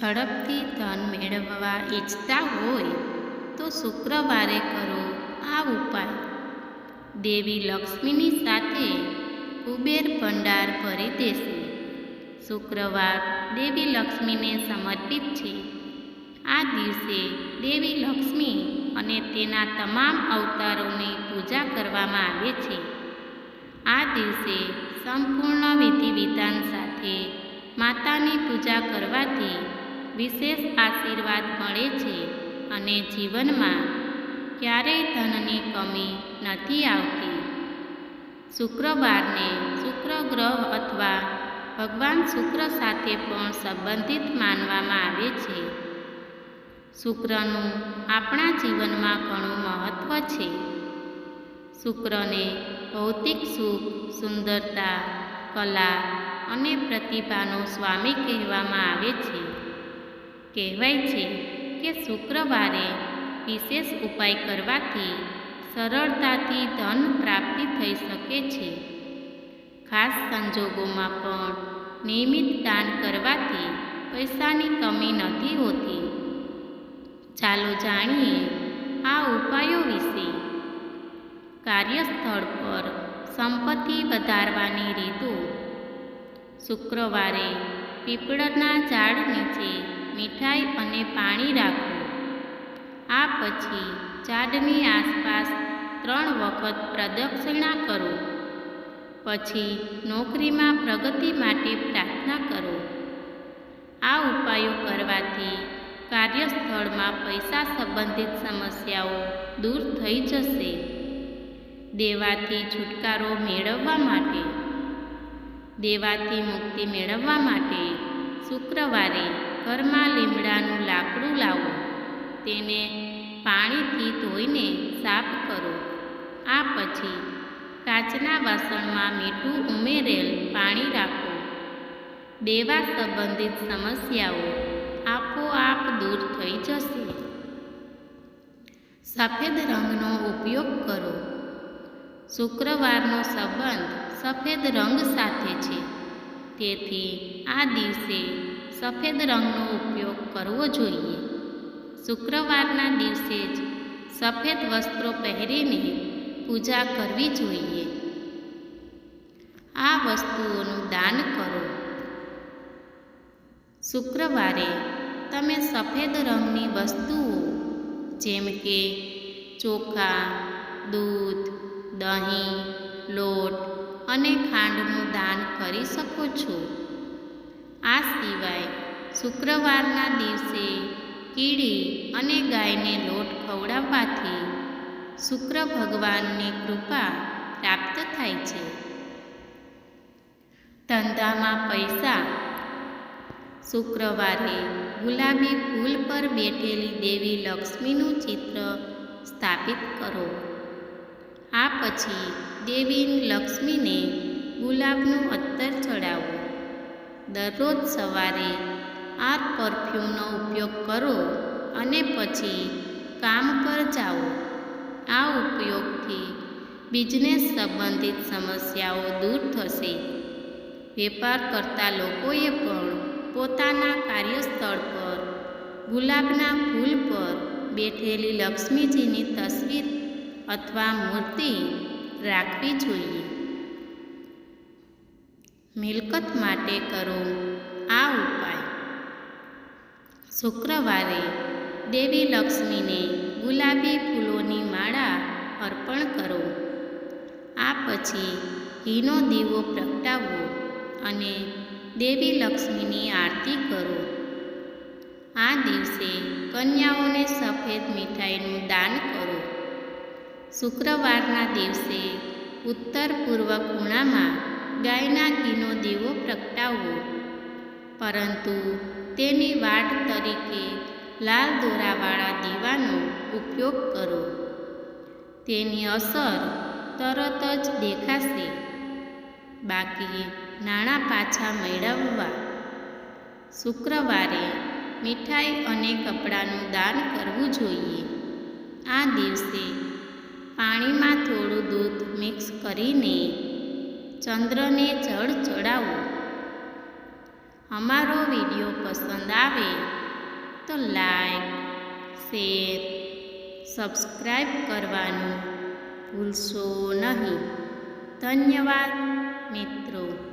ઝડપથી ધન મેળવવા ઈચ્છતા હોય તો શુક્રવારે કરો આ ઉપાય. દેવી લક્ષ્મીની સાથે કુબેર ભંડાર ભરી દેશે. શુક્રવાર દેવી લક્ષ્મીને સમર્પિત છે. આ દિવસે દેવી લક્ષ્મી અને તેના તમામ અવતારોની પૂજા કરવામાં આવે છે. આ દિવસે સંપૂર્ણ વિધિ વિધાન સાથે માતાની પૂજા કરવાથી વિશેષ આશીર્વાદ મળે છે અને જીવનમાં ક્યારેય ધનની કમી નથી આવતી. શુક્રવારને શુક્ર ગ્રહ અથવા ભગવાન શુક્ર સાથે પણ સંબંધિત માનવામાં આવે છે. શુક્રનું આપણા જીવનમાં ઘણું મહત્ત્વ છે. શુક્રને ભૌતિક સુખ, સુંદરતા, કલા અને પ્રતિભાનો સ્વામી કહેવામાં આવે છે. કહેવાય છે કે શુક્રવારે વિશેષ ઉપાય કરવાથી સરળતાથી ધન પ્રાપ્તિ થઈ શકે છે. ખાસ સંજોગોમાં પણ નિયમિત દાન કરવાથી પૈસાની કમી નથી હોતી. ચાલો જાણીએ આ ઉપાયો વિશે. કાર્યસ્થળ પર સંપત્તિ વધારવાની રીતો. શુક્રવારે પીપળના ઝાડ નીચે મીઠાઈ અને પાણી રાખવું. આ પછી ઝાડની આસપાસ ત્રણ વખત પ્રદક્ષિણા કરો. પછી નોકરીમાં પ્રગતિ માટે પ્રાર્થના કરો. આ ઉપાયો કરવાથી કાર્યસ્થળમાં પૈસા સંબંધિત સમસ્યાઓ દૂર થઈ જશે. દેવાથી છુટકારો મેળવવા માટે, દેવાથી મુક્તિ મેળવવા માટે શુક્રવારે ઘરમાં લીમડાનું લાકડું લાવો. તેને પાણીથી ધોઈને સાફ કરો. આ પછી કાચના વાસણમાં મીઠું ઉમેરેલ પાણી રાખો. દેવા સંબંધિત સમસ્યાઓ આપોઆપ દૂર થઈ જશે. સફેદ રંગનો ઉપયોગ કરો. શુક્રવારનો સંબંધ સફેદ રંગ સાથે છે. તેથી આ દિવસે સફેદ રંગનો ઉપયોગ કરવો જોઈએ. શુક્રવારના દિવસે જ સફેદ વસ્ત્રો પહેરીને પૂજા કરવી જોઈએ. આ વસ્તુઓનું દાન કરો. શુક્રવારે તમે સફેદ રંગની વસ્તુઓ જેમ કે ચોખા, દૂધ, દહીં, લોટ અને ખાંડનું દાન કરી શકો છો. આ સિવાય શુક્રવારના દિવસે કીડી અને ગાયને લોટ ખવડાવવાથી શુક્ર ભગવાનની કૃપા પ્રાપ્ત થાય છે. ધંધામાં પૈસા. શુક્રવારે ગુલાબી ફૂલ પર બેઠેલી દેવી લક્ષ્મીનું ચિત્ર સ્થાપિત કરો. આ પછી દેવી લક્ષ્મીને ગુલાબનું અત્તર ચડાવો. દરરોજ સવારે આ પરફ્યુમનો ઉપયોગ કરો અને પછી કામ પર જાઓ. આ ઉપયોગથી બિઝનેસ સંબંધિત સમસ્યાઓ દૂર થશે. વેપાર કરતા લોકોએ પણ પોતાના કાર્યસ્થળ પર ગુલાબના ફૂલ પર બેઠેલી લક્ષ્મીજીની તસવીર અથવા મૂર્તિ રાખવી જોઈએ. મિલકત માટે કરો આ ઉપાય. શુક્રવારે દેવી લક્ષ્મીને ગુલાબી ફૂલોની માળા અર્પણ કરો. આ પછી ઘીનો દીવો પ્રગટાવો અને દેવી લક્ષ્મીની આરતી કરો. આ દિવસે કન્યાઓને સફેદ મીઠાઈનું દાન કરો. શુક્રવારના દિવસે ઉત્તર પૂર્વ ખૂણામાં ગાયના ઘીનો દીવો પ્રગટાવવો. પરંતુ તેની વાટ તરીકે લાલ દોરાવાળા દીવાનો ઉપયોગ કરો. તેની અસર તરત જ દેખાશે. બાકી નાણાં પાછા મેળવવા. શુક્રવારે મીઠાઈ અને કપડાનું દાન કરવું જોઈએ. આ દિવસે પાણીમાં થોડું દૂધ મિક્સ કરીને ચંદ્રને જળ ચડાવો. અમારો વીડિયો પસંદ આવે તો લાઈક શેર સબસ્ક્રાઈબ કરવાનું ભૂલશો નહીં. ધન્યવાદ મિત્રો.